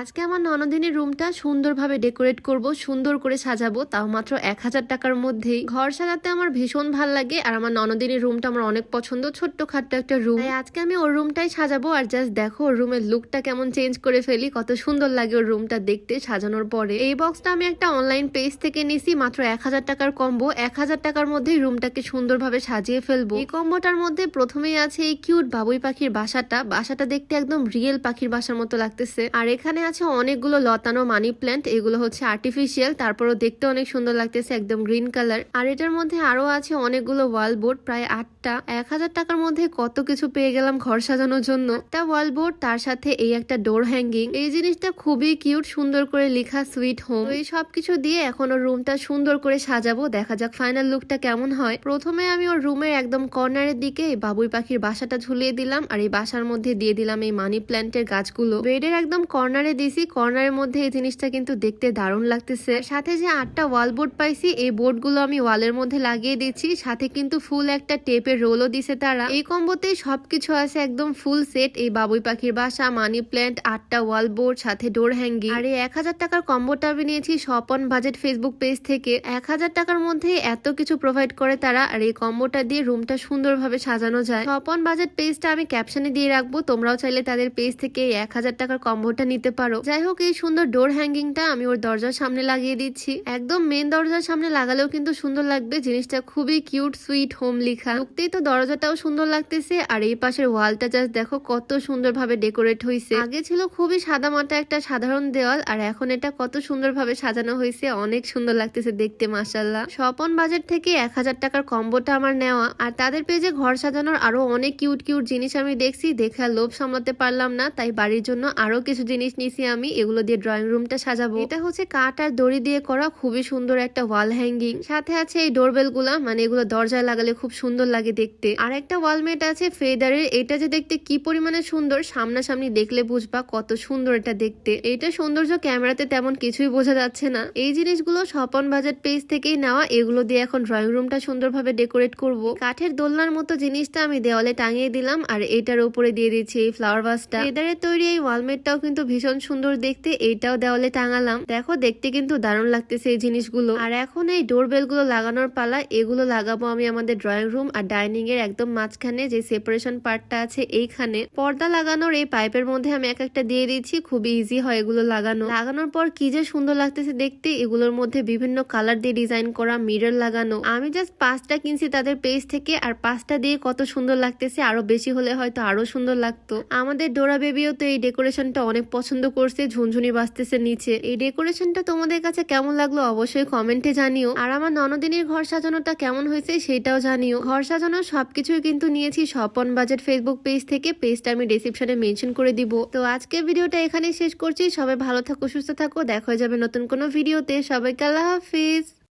আজকে আমার ননদিনীর রুমটা সুন্দরভাবে ডেকোরেট করব, সুন্দর করে সাজাবো, তাও মাত্র এক হাজার টাকার মধ্যেই। ঘর সাজাতে আমার ভীষণ ভালো লাগে, আর আমার ননদিনীর রুমটা আমার অনেক পছন্দ ছোট্ট খাট্ট একটা রুম আজকে আমি ওর রুমটাই সাজাবো, আর জাস্ট দেখো ওর রুমের লুকটা কেমন চেঞ্জ করে ফেলি, কত সুন্দর লাগে ওর রুমটা দেখতে সাজানোর পরে। এই বক্সটা আমি একটা অনলাইন পেজ থেকে নিছি, মাত্র এক হাজার টাকার কম্বো এক হাজার টাকার মধ্যেই রুমটাকে সুন্দরভাবে সাজিয়ে ফেলব। এই কম্বোটার মধ্যে প্রথমেই আছে এই কিউট বাবুই পাখির বাসাটা। বাসাটা দেখতে একদম রিয়েল পাখির বাসার মতো লাগতেছে। আর এখানে আছে অনেকগুলো লতানো মানি প্ল্যান্ট, এগুলো হচ্ছে আর্টিফিশিয়াল তারপরও দেখতে অনেক সুন্দর লাগতেছে, একদম গ্রিন কালার আর এটার মধ্যে আরও আছে অনেকগুলো ওয়াল বোর্ড প্রায় আটটা। এক হাজার টাকার মধ্যে কত কিছু পেয়ে গেলাম ঘর সাজানোর জন্য। একটা ওয়াল বোর্ড তার সাথে এই একটা ডোর হ্যাঙ্গিং এই জিনিসটা খুবই কিউট সুন্দর করে লেখা সুইট হোম এই সব কিছু দিয়ে এখন রুমটা সুন্দর করে সাজাবো, দেখা যাক ফাইনাল লুকটা কেমন হয়। প্রথমে আমি ওর রুমের একদম কর্নারের দিকে এই বাবুই পাখির বাসাটা ঝুলিয়ে দিলাম, আর এই বাসার মধ্যে দিয়ে দিলাম এই মানি প্ল্যান্টের গাছগুলো। বেডের একদম কর্নারে দিছি কর্নারের মধ্যে এই জিনিসটা কিন্তু দেখতে দারুণ লাগতেছে। সাথে যে আটটা ওয়াল বোর্ড পাইছি, এই বোর্ডগুলো আমি ওয়ালের মধ্যে লাগিয়ে দিচ্ছি সাথে কিন্তু ফুল একটা টেপের রোলও দিছে তারা। এই কম্বোতে সবকিছু আছে একদম ফুল সেট। এই বাবুই পাখির বাসা, মানি প্ল্যান্ট, আটটা ওয়াল বোর্ড, সাথে ডোর হ্যাঙ্গিং। আর এই এক হাজার টাকার কম্বোটা আমি নিয়েছি স্বপন বাজেট ফেসবুক পেজ থেকে। এক হাজার টাকার মধ্যে এত কিছু প্রোভাইড করে তারা আর এই কম্বোটা দিয়ে রুমটা সুন্দরভাবে সাজানো যায়। স্বপন বাজেট পেজটা আমি ক্যাপশনে দিয়ে রাখব। তোমরাও চাইলে তাদের পেজ থেকে এক হাজার টাকার কম্বোটা নিতে পারো। যাই হোক এই সুন্দর ডোর হ্যাঙ্গিংটা আমি ওর দরজার সামনে লাগিয়ে দিচ্ছি। একদম মেন দরজার সামনে লাগালেও কিন্তু সুন্দর লাগবে। জিনিসটা খুবই কিউট সুইট হোম লিখা। ঢুকতেই তো দরজাটাও সুন্দর লাগতেছে। আর এই পাশের ওয়ালটা জাস্ট দেখো কত সুন্দরভাবে ডেকোরেট হয়েছে আগে ছিল খুবই সাদা মাটা একটা সাধারণ দেওয়াল, আর এখন এটা কত সুন্দরভাবে সাজানো হয়েছে অনেক সুন্দর লাগতেছে দেখতে মাসাল্লাহ স্বপন বাজার থেকে এক হাজার টাকার কম্বোটা আমার নেওয়া। আর তাদের পেজে ঘর সাজানোর আরও অনেক কিউট কিউট জিনিস আমি দেখছি। দেখে লোভ সামলাতে পারলাম না। তাই বাড়ির জন্য আরও কিছু জিনিস নিছি আমি, এগুলো দিয়ে ড্রয়িং রুমটা সাজাবো। এটা হচ্ছে কাঠ আর দড়ি দিয়ে করা, খুবই সুন্দর একটা ওয়াল হ্যাঙ্গিং সাথে আছে এই ডোরবেলগুলা মানে এগুলো দরজায় লাগালে খুব সুন্দর লাগে দেখতে। আর একটা ওয়ালমেট আছে ফেদারের এটা যে দেখতে কি পরিমাণে সুন্দর, সামনাসামনি দেখলে বুঝবা কত সুন্দর এটা দেখতে। এটা সৌন্দর্য ক্যামেরাতে তেমন কিছুই বোঝা যাচ্ছে না। এই জিনিসগুলো স্বপন বাজেট পেজ থেকেই নেওয়া, এগুলো দিয়ে এখন ড্রয়িং রুমটা সুন্দরভাবে ডেকোরেট করব। কাঠের দোলনার মতো জিনিসটা আমি দেওয়ালে টাঙিয়ে দিলাম, আর এটার উপরে দিয়ে দিচ্ছি এই ফ্লাওয়ার ভাসটা ফেদারের তৈরি এই ওয়ালমেটটাও কিন্তু ভীষণ সুন্দর দেখতে, এইটাও দেওয়ালে টাঙালাম। দেখো, দেখতে কিন্তু দারুণ লাগতেছে এই জিনিসগুলো। আর এখন এই ডোরবেলগুলো লাগানোর পালা, এগুলো লাগাবো আমি আমাদের ড্রয়িং রুম আর ডাইনিং এর একদম মাঝখানে যে সেপারেশন পার্টটা আছে এইখানে। পর্দা লাগানোর এই পাইপের মধ্যে আমি এক একটা দিয়ে দিচ্ছি, খুবই ইজি হয় এগুলো লাগানো। লাগানোর পর কি যে সুন্দর লাগতেছে দেখতে, এগুলোর মধ্যে বিভিন্ন কালার দিয়ে ডিজাইন করা মিরর লাগানো। আমি জাস্ট পাঁচটা কিনছি তাদের পেজ থেকে, আর পাঁচটা দিয়ে কত সুন্দর লাগতেছে, আরও বেশি হলে হয়তো আরও সুন্দর লাগতো। আমাদের ডোরা বেবিও তো এই ডেকোরেশনটা অনেক পছন্দ করছে, ঝুনঝুনি বাঁচতেছে নিচে। এই ডেকোরেশনটা তোমাদের কাছে কেমন লাগল অবশ্যই কমেন্টে জানিও। আর আমার ননদিনীর ঘর সাজানোটা কেমন হয়েছে সেটাও জানিও। ঘর সাজানোর সবকিছুই কিন্তু নিয়েছি স্বপন বাজেট ফেসবুক পেজ থেকে, পেজটা আমি ডিসক্রিপশনে মেনশন করে দিব। তো আজকে ভিডিওটা এখানেই শেষ করছি। সবাই ভালো থাকো, সুস্থ থাকো। দেখা যাবে নতুন কোনো ভিডিওতে। সবাইকে আল্লাহ হাফিজ।